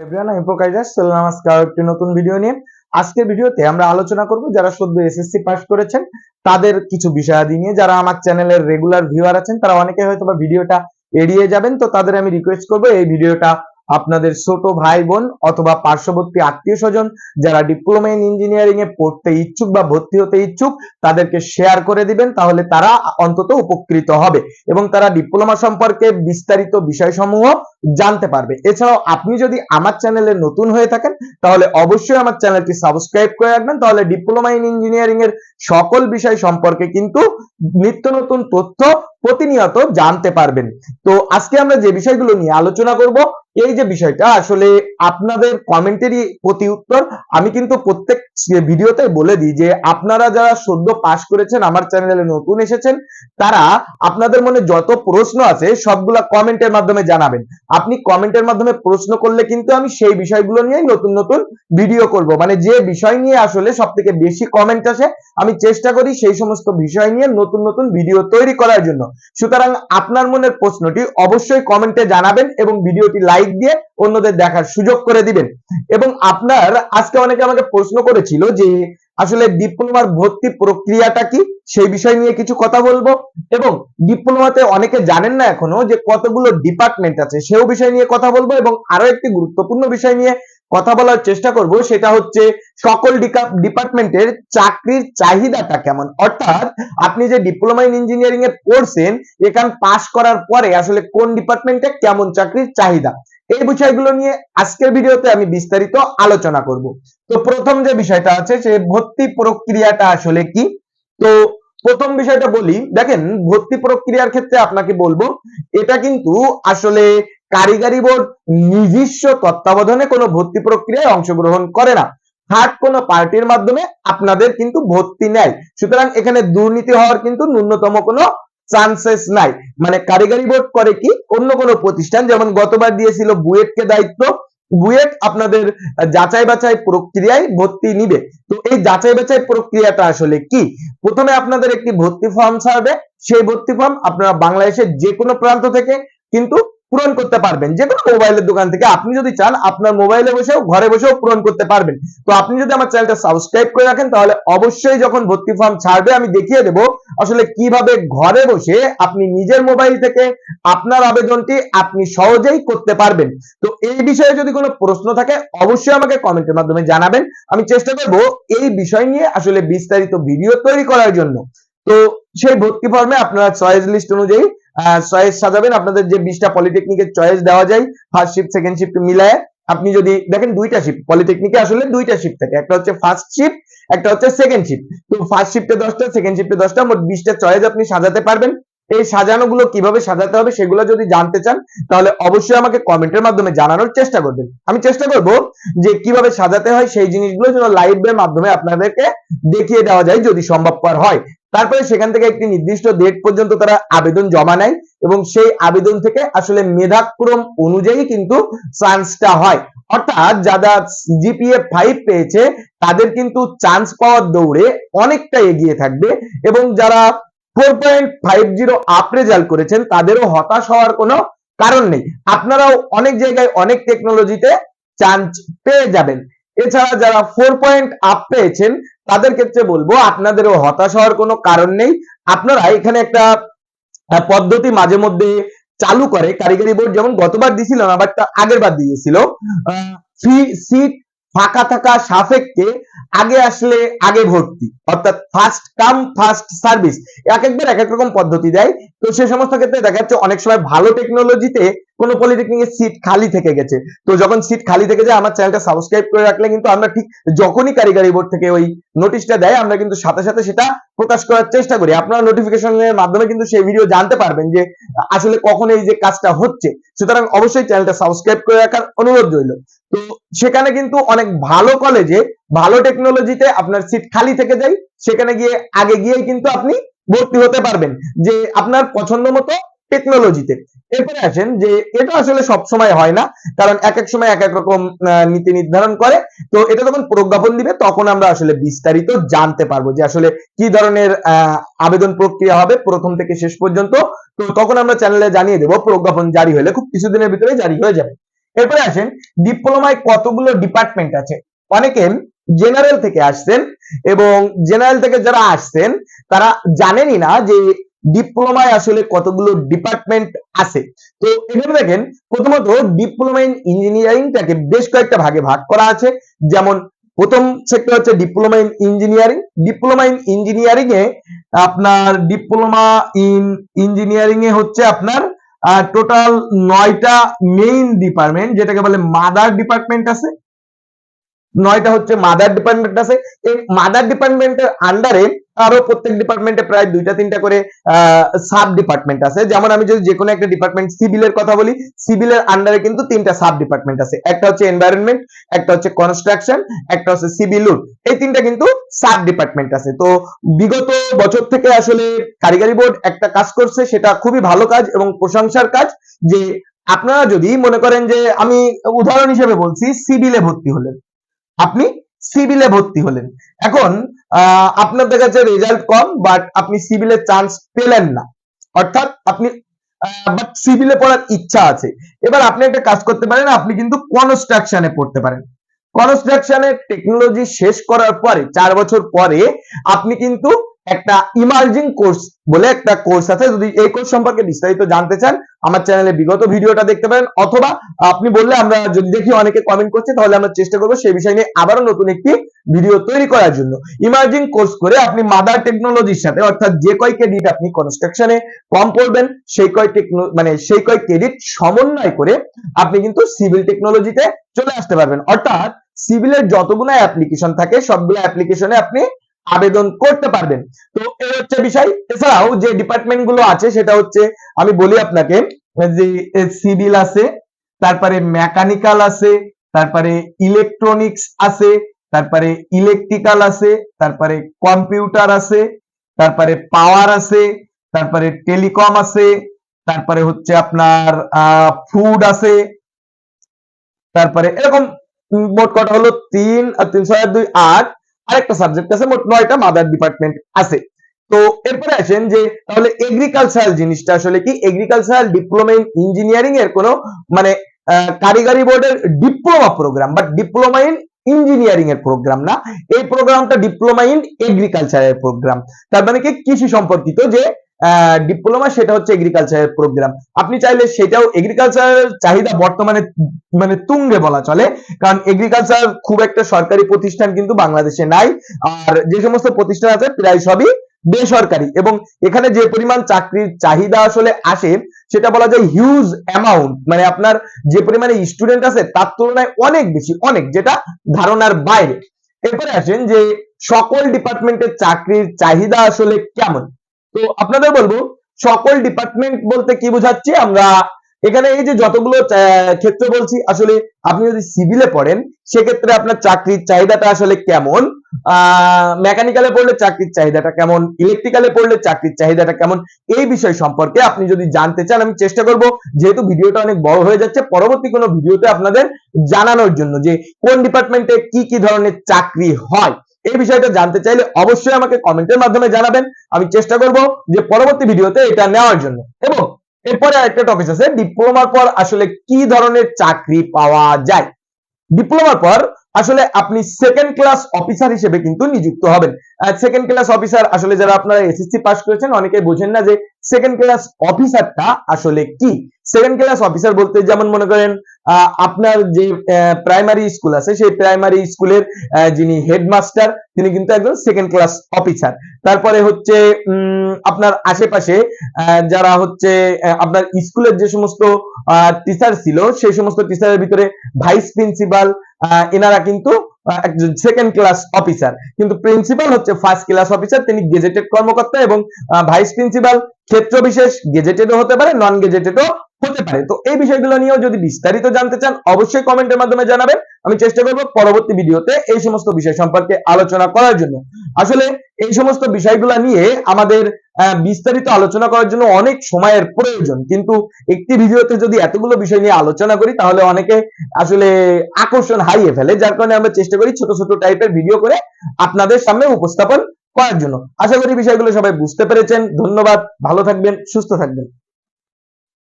Everyone আমি একটি নতুন ভিডিও নিয়ে। আজকের ভিডিওতে আমরা আলোচনা করব যারা সদ্য এসএসসি পাস করেছেন, তাদের কিছু বিষয়াদি নিয়ে। যারা আমার চ্যানেলের রেগুলার ভিউয়ার আছেন, তারা অনেকে হয়তো বা ভিডিওটা এড়িয়ে যাবেন। তো তাদের আমি রিকোয়েস্ট করব এই ভিডিওটা আপনাদের ছোট ভাই বোন অথবা পার্শ্ববর্তী আত্মীয় স্বজন যারা ডিপ্লোমা ইন ইঞ্জিনিয়ারিং এ পড়তে ইচ্ছুক বা ভর্তি হতে ইচ্ছুক, তাদেরকে শেয়ার করে দিবেন, তাহলে তারা অন্তত উপকৃত হবে এবং তারা ডিপ্লোমা সম্পর্কে বিস্তারিত বিষয়সমূহ জানতে পারবে। এছাড়াও আপনি যদি আমার চ্যানেলে নতুন হয়ে থাকেন, তাহলে অবশ্যই আমার চ্যানেলটি সাবস্ক্রাইব করে রাখবেন। তাহলে ডিপ্লোমা ইন ইঞ্জিনিয়ারিং এর সকল বিষয় সম্পর্কে কিন্তু নিত্য নতুন তথ্য প্রতিনিয়ত জানতে পারবেন। তো আজকে আমরা যে বিষয়গুলো নিয়ে আলোচনা করব এই যে বিষয়টা, আসলে আপনাদের কমেন্টেরই প্রতি উত্তর আমি কিন্তু প্রত্যেক ভিডিওতে বলে দিই যে আপনারা যারা সদ্য পাস করেছেন, আমার চ্যানেলে নতুন এসেছেন, তারা আপনাদের মনে যত প্রশ্ন আছে সবগুলা কমেন্টের মাধ্যমে জানাবেন। আপনি কমেন্টের মাধ্যমে প্রশ্ন করলে কিন্তু আমি সেই বিষয়গুলো নিয়েই নতুন নতুন ভিডিও করব। মানে যে বিষয় নিয়ে আসলে সব থেকে বেশি কমেন্ট আসে, আমি চেষ্টা করি সেই সমস্ত বিষয় নিয়ে নতুন নতুন ভিডিও তৈরি করার জন্য। সুতরাং আপনার মনের প্রশ্নটি অবশ্যই কমেন্টে জানাবেন এবং ভিডিওটি লাইক দিয়ে অন্যদের দেখার সুযোগ করে দিবেন। এবং আপনার, আজকে অনেকে আমাকে প্রশ্ন করেছিল যে, আসলে ডিপ্লোমার ভর্তি প্রক্রিয়াটা কি? সেই বিষয় নিয়ে কিছু কথা বলব। এবং ডিপ্লোমাতে অনেকে জানেন না এখনও যে কতগুলো ডিপার্টমেন্ট আছে, সেও বিষয় নিয়ে কথা বলব এবং আরও একটি গুরুত্বপূর্ণ বিষয় নিয়ে কথা বলার চেষ্টা করব, সেটা হচ্ছে সকল ডিপার্টমেন্টের চাকরির চাহিদাটা কেমন? অর্থাৎ আপনি যে ডিপ্লোমা ইন ইঞ্জিনিয়ারিং এ পড়ছেন, এখান পাশ করার পরে আসলে কোন ডিপার্টমেন্টে কেমন চাকরির চাহিদা? এই বিষয়গুলো নিয়ে আজকের ভিডিওতে আমি বিস্তারিত আলোচনা করব। তো প্রথম যে বিষয়টা আছে, সে ভর্তি প্রক্রিয়াটা আসলে কি? তো প্রথম বিষয়টা বলি, দেখেন ভর্তি প্রক্রিয়ার ক্ষেত্রে আপনাকে বলব, এটা কিন্তু আসলে কারিগরি বোর্ড নিজস্ব তত্ত্বাবধানে কোনো ভর্তি প্রক্রিয়ায় অংশগ্রহণ করে না। থার্ড কোনো পার্টির মাধ্যমে আপনাদের কিন্তু ভর্তি নেয়। সুতরাং এখানে দুর্নীতি হওয়ার কিন্তু ন্যূনতম কোনো চান্সেস নাই। মানে কারিগরি বোর্ড করে কি? অন্য কোনো প্রতিষ্ঠান, যেমন গতবার দিয়েছিল বুয়েটকে দায়িত্ব। বুয়েট আপনাদের যাচাই বাছাই প্রক্রিয়ায় ভর্তি নিবে। তো এই যাচাই বাছাই প্রক্রিয়াটা আসলে কি? প্রথমে আপনাদের একটি ভর্তি ফর্ম ছাড়বে। সেই ভর্তি ফর্ম আপনারা বাংলাদেশের যে কোনো প্রান্ত থেকে কিন্তু পূরণ করতে পারবেন। যে কোনো মোবাইলের দোকান থেকে আপনি যদি চান, আপনার মোবাইলে বসেও, ঘরে বসেও পূরণ করতে পারবেন। তো আপনি যদি আমার চ্যানেলটা সাবস্ক্রাইব করে রাখেন, তাহলে অবশ্যই যখন ভর্তি ফর্ম ছাড়বে, আমি দেখিয়ে দেব আসলে কীভাবে ঘরে বসে আপনি নিজের মোবাইল থেকে আপনার আবেদনটি আপনি সহজেই করতে পারবেন। তো এই বিষয়ে যদি কোনো প্রশ্ন থাকে, অবশ্যই আমাকে কমেন্টের মাধ্যমে জানাবেন। আমি চেষ্টা করব এই বিষয় নিয়ে আসলে বিস্তারিত ভিডিও তৈরি করার জন্য। তো সেই ভর্তি ফর্মে আপনারা চয়েস লিস্ট অনুযায়ী চয়েস সাজাবেন। আপনাদের যে বিশটা পলিটেকনিকের চয়েস দেওয়া যায় ফার্স্ট শিফট সেকেন্ড শিফট মিলায় আপনি যদি, দেখেন দুইটা শিফট পলিটেকনিকে আসলে দুইটা শিফট থাকে। একটা হচ্ছে ফার্স্ট শিফট একটা হচ্ছে সেকেন্ড শিফট তো ফার্স্ট শিফটে দশটা সেকেন্ড শিফটে দশটা, মোট বিশটা চয়েস আপনি সাজাতে পারবেন। এই সাজানোগুলো কীভাবে সাজাতে হবে সেগুলো যদি জানতে চান, তাহলে অবশ্যই আমাকে কমেন্টের মাধ্যমে জানানোর চেষ্টা করবেন। আমি চেষ্টা করব যে কীভাবে সাজাতে হয়, সেই জিনিসগুলো যেন লাইভের মাধ্যমে আপনাদেরকে দেখিয়ে দেওয়া যায়, যদি সম্ভবপর হয়। তারপরে সেখান থেকে একটি নির্দিষ্ট ডেট পর্যন্ত তারা আবেদন জমা নেয় এবং সেই আবেদন থেকে আসলে মেধাক্রম অনুযায়ী কিন্তু চান্সটা হয়। অর্থাৎ যারা জিপিএ ফাইভ পেয়েছে, তাদের কিন্তু চান্স পাওয়ার দৌড়ে অনেকটা এগিয়ে থাকবে এবং যারা four point five zero up result করেছেন, তাদেরও হতাশ হওয়ার কোনো কারণ নেই। আপনারাও অনেক জায়গায় অনেক টেকনোলজিতে চান্স পেয়ে যাবেন। এছাড়া যারা ফোর পয়েন্ট আপ পেয়েছেন, তাদের ক্ষেত্রে বলব, আপনাদেরও হতাশ হওয়ার কোনো কারণ নেই। আপনারা এখানে একটা পদ্ধতি মাঝে মধ্যে চালু করে, কারিগরি বোর্ড যেমন গতবার দিছিল না বাট আগের বার দিয়েছিল। ফ্রি সিট ফাঁকা থাকা সাপেক্ষে আগে আসলে আগে ভর্তি, অর্থাৎ ফার্স্ট কাম ফার্স্ট সার্ভিস এক একবার এক এক রকম পদ্ধতি দেয়। তো সে সমস্ত ক্ষেত্রে দেখা যাচ্ছে অনেক সময় ভালো টেকনোলজিতে কোনো পলিটেকনিকের সিট খালি থেকে গেছে। তো যখন সিট খালি থেকে যায়, আমার চ্যানেলটা সাবস্ক্রাইব করে রাখলে কিন্তু আমরা ঠিক যখনই কারিগরি বোর্ড থেকে ওই নোটিশটা দেয়, আমরা কিন্তু সাথে সাথে সেটা প্রকাশ করার চেষ্টা করি। আপনারা নোটিফিকেশনের মাধ্যমে কিন্তু সেই ভিডিও জানতে পারবেন যে আসলে কখন এই যে কাজটা হচ্ছে। সুতরাং অবশ্যই চ্যানেলটা সাবস্ক্রাইব করে রাখার অনুরোধ রইল। তো সেখানে কিন্তু অনেক ভালো কলেজে ভালো টেকনোলজিতে আপনার সিট খালি থেকে যায়, সেখানে গিয়ে আগে গিয়েই কিন্তু আপনি ভর্তি হতে পারবেন। যে আপনার পছন্দ মতো টেকনোলজিতে এরপরে আসেন যে এটা আসলে সব সময় হয় না, কারণ এক এক সময় এক এক রকম নীতি নির্ধারণ করে। তো এটা যখন প্রজ্ঞাপন দিবে, তখন আমরা আসলে বিস্তারিত জানতে পারব যে আসলে কি ধরনের আবেদন প্রক্রিয়া হবে প্রথম থেকে শেষ পর্যন্ত। তো তখন আমরা চ্যানেলে জানিয়ে দেবো, প্রজ্ঞাপন জারি হলে খুব কিছুদিনের ভিতরে জারি হয়ে যাবে। এরপরে আসেন ডিপ্লোমায় কতগুলো ডিপার্টমেন্ট আছে? অনেকে জেনারেল থেকে আসছেন এবং জেনারেল থেকে যারা আসছেন, তারা জানেনই না যে ডিপ্লোমায় আসলে কতগুলো ডিপার্টমেন্ট আছে? তো এখানে দেখেন, প্রথমত ডিপ্লোমা ইন ইঞ্জিনিয়ারিংটাকে বেশ কয়েকটা ভাগে ভাগ করা আছে। যেমন, প্রথম সেক্টর হচ্ছে diploma in engineering diploma in engineering এ আপনার ডিপ্লোমা ইন ইঞ্জিনিয়ারিং এ হচ্ছে আপনার টোটাল নয়টা মেইন ডিপার্টমেন্ট যেটাকে বলে মাদার ডিপার্টমেন্ট আছে। নয়টা হচ্ছে মাদার ডিপার্টমেন্ট আছে। এই মাদার ডিপার্টমেন্টের আন্ডারে আরও প্রত্যেক ডিপার্টমেন্টে প্রায় দুইটা, তিনটা করে সাব ডিপার্টমেন্ট আছে। যেমন আমি যদি যে কোনো একটা ডিপার্টমেন্ট সিভিলের কথা বলি সিভিলের আন্ডারে কিন্তু তিনটা সাব ডিপার্টমেন্ট আছে। একটা হচ্ছে এনভায়রনমেন্ট একটা হচ্ছে কনস্ট্রাকশন একটা হচ্ছে সিভিল এই তিনটা কিন্তু সাব ডিপার্টমেন্ট আছে। তো বিগত বছর থেকে আসলে কারিগরি বোর্ড একটা কাজ করছে, সেটা খুবই ভালো কাজ এবং প্রশংসার কাজ যে আপনারা যদি মনে করেন যে আমি উদাহরণ হিসেবে বলছি সিভিলে ভর্তি হলেন। আপনি সিভিলে ভর্তি হলেন। এখন আপনাদের কাছে রেজাল্ট কম বাট আপনি সিভিলে চান্স পেলেন না। অর্থাৎ আপনি বাট সিভিলে পড়ার ইচ্ছা আছে। এবার আপনি একটা কাজ করতে পারেন, আপনি কিন্তু কনস্ট্রাকশনে পড়তে পারেন। কনস্ট্রাকশনের টেকনোলজি শেষ করার পরে, চার বছর পরে, আপনি কিন্তু একটা ইমার্জিং কোর্স বলে একটা কোর্স আছে। যদি এই কোর্স সম্পর্কে বিস্তারিত জানতে চান, আমার চ্যানেলে বিগত ভিডিওটা দেখতে পারেন। অথবা আপনি বললে আমরা যদি দেখি অনেকে কমেন্ট করছে, তাহলে আমরা চেষ্টা করব সেই বিষয় নিয়ে আবারও নতুন একটি ভিডিও তৈরি করার জন্য। ইমার্জিং কোর্স করে আপনি মাদার টেকনোলজির সাথে, অর্থাৎ যে কয় ক্রেডিট আপনি কনস্ট্রাকশনে কম পড়বেন সেই কয় টেকনো মানে সেই কয় ক্রেডিট সমন্বয় করে আপনি কিন্তু সিভিল টেকনোলজিতে চলে আসতে পারবেন। অর্থাৎ সিভিলের যতগুলো অ্যাপ্লিকেশন থাকে, সবগুলো অ্যাপ্লিকেশনে আপনি আবেদন করতে পারবেন। তো এই হচ্ছে বিষয়। এছাড়াও যে ডিপার্টমেন্টগুলো আছে, সেটা হচ্ছে আমি বলি আপনাকে, যে সিভিল আছে, তারপরে মেকানিক্যাল আছে, তারপরে ইলেকট্রনিক্স আছে, তারপরে ইলেকট্রিক্যাল আছে, তারপরে কম্পিউটার আছে, তারপরে পাওয়ার আছে, তারপরে টেলিকম আছে, তারপরে হচ্ছে আপনার ফুড আছে। তারপরে এরকম মোট কটা হলো? তিন আর তিন দুই আট। আরেকটা সাবজেক্ট আছে, মোট নয়টা মাদার ডিপার্টমেন্ট আছে। তো এরপরে আসেন যে, তাহলে এগ্রিকালচারাল জিনিসটা আসলে কি? এগ্রিকালচারাল ডিপ্লোমা ইন ইঞ্জিনিয়ারিং এর কোনো মানে কারিগরি বোর্ডের diploma program but diploma in engineering এর প্রোগ্রাম না। এই প্রোগ্রামটা ডিপ্লোমা ইন এগ্রিকালচারের প্রোগ্রাম তার মানে কি? কৃষি সম্পর্কিত যে ডিপ্লোমা সেটা হচ্ছে এগ্রিকালচারের প্রোগ্রাম আপনি চাইলে সেটাও এগ্রিকালচারের চাহিদা বর্তমানে মানে তুঙ্গে বলা চলে। কারণ এগ্রিকালচার খুব একটা সরকারি প্রতিষ্ঠান কিন্তু বাংলাদেশে নাই। আর যে সমস্ত প্রতিষ্ঠান আছে, প্রায় সবই বেসরকারি। এবং এখানে যে পরিমাণ চাকরির চাহিদা আসলে আসে, সেটা বলা যায় হিউজ অ্যামাউন্ট মানে আপনার যে পরিমাণে স্টুডেন্ট আছে, তার তুলনায় অনেক বেশি, অনেক, যেটা ধারণার বাইরে। এরপরে আসেন যে সকল ডিপার্টমেন্টের চাকরির চাহিদা আসলে কেমন? তো আপনাদের বলব, সকল ডিপার্টমেন্ট বলতে কি বোঝাচ্ছি আমরা? এখানে এই যে যতগুলো ক্ষেত্র বলছি, আসলে আপনি যদি সিভিলে পড়েন, সেক্ষেত্রে আপনার চাকরির চাহিদাটা আসলে কেমন? মেকানিক্যালে পড়লে চাকরির চাহিদাটা কেমন? ইলেকট্রিক্যালে পড়লে চাকরির চাহিদাটা কেমন? এই বিষয় সম্পর্কে আপনি যদি জানতে চান, আমি চেষ্টা করব, যেহেতু ভিডিওটা অনেক বড় হয়ে যাচ্ছে, পরবর্তী কোনো ভিডিওতে আপনাদের জানানোর জন্য যে কোন ডিপার্টমেন্টে কি কি ধরনের চাকরি হয়। এই বিষয়টা জানতে চাইলে অবশ্যই আমাকে কমেন্টের মাধ্যমে জানাবেন। আমি চেষ্টা করব যে পরবর্তী ভিডিওতে এটা নেওয়ার জন্য। এবং এরপরে আরেকটা টপিক আছে ডিপ্লোমার পর আসলে কি ধরনের চাকরি পাওয়া যায়? ডিপ্লোমার পর আসলে আপনি সেকেন্ড ক্লাস অফিসার হিসেবে কিন্তু নিযুক্ত হবেন। সেকেন্ড ক্লাস অফিসার আসলে যারা আপনারা এসএসসি পাস করেছেন অনেকে বোঝেন না যে সেকেন্ড ক্লাস অফিসারটা আসলে কি? সেকেন্ড ক্লাস অফিসার বলতে যেমন মনে করেন আপনার যে প্রাইমারি স্কুল আছে, সেই প্রাইমারি স্কুলের যিনি হেডমাস্টার তিনি কিন্তু একজন সেকেন্ড ক্লাস অফিসার তারপরে হচ্ছে আপনার আশেপাশে যারা হচ্ছে আপনার স্কুলের যে সমস্ত টিচার ছিল, সেই সমস্ত টিচারের ভিতরে ভাইস প্রিন্সিপাল এনারা কিন্তু একজন সেকেন্ড ক্লাস অফিসার কিন্তু প্রিন্সিপাল হচ্ছে ফার্স্ট ক্লাস অফিসার তিনি গেজেটেড কর্মকর্তা এবং ভাইস প্রিন্সিপাল ক্ষেত্র বিশেষ গেজেটেডও হতে পারে নন গেজেটেডও হতে পারে। তো এই বিষয়গুলো নিয়েও যদি বিস্তারিত জানতে চান, অবশ্যই কমেন্টের মাধ্যমে জানাবেন। আমি চেষ্টা করব পরবর্তী ভিডিওতে এই সমস্ত বিষয় সম্পর্কে আলোচনা করার জন্য। আসলে এই সমস্ত বিষয়গুলো নিয়ে আমাদের বিস্তারিত আলোচনা করার জন্য অনেক সময়ের প্রয়োজন। কিন্তু একটি ভিডিওতে যদি এতগুলো বিষয় নিয়ে আলোচনা করি, তাহলে অনেকে আসলে আকর্ষণ হারিয়ে ফেলে। যার কারণে আমরা চেষ্টা করি ছোট ছোট টাইপের ভিডিও করে আপনাদের সামনে উপস্থাপন করার জন্য। আশা করি বিষয়গুলো সবাই বুঝতে পেরেছেন। ধন্যবাদ। ভালো থাকবেন, সুস্থ থাকবেন।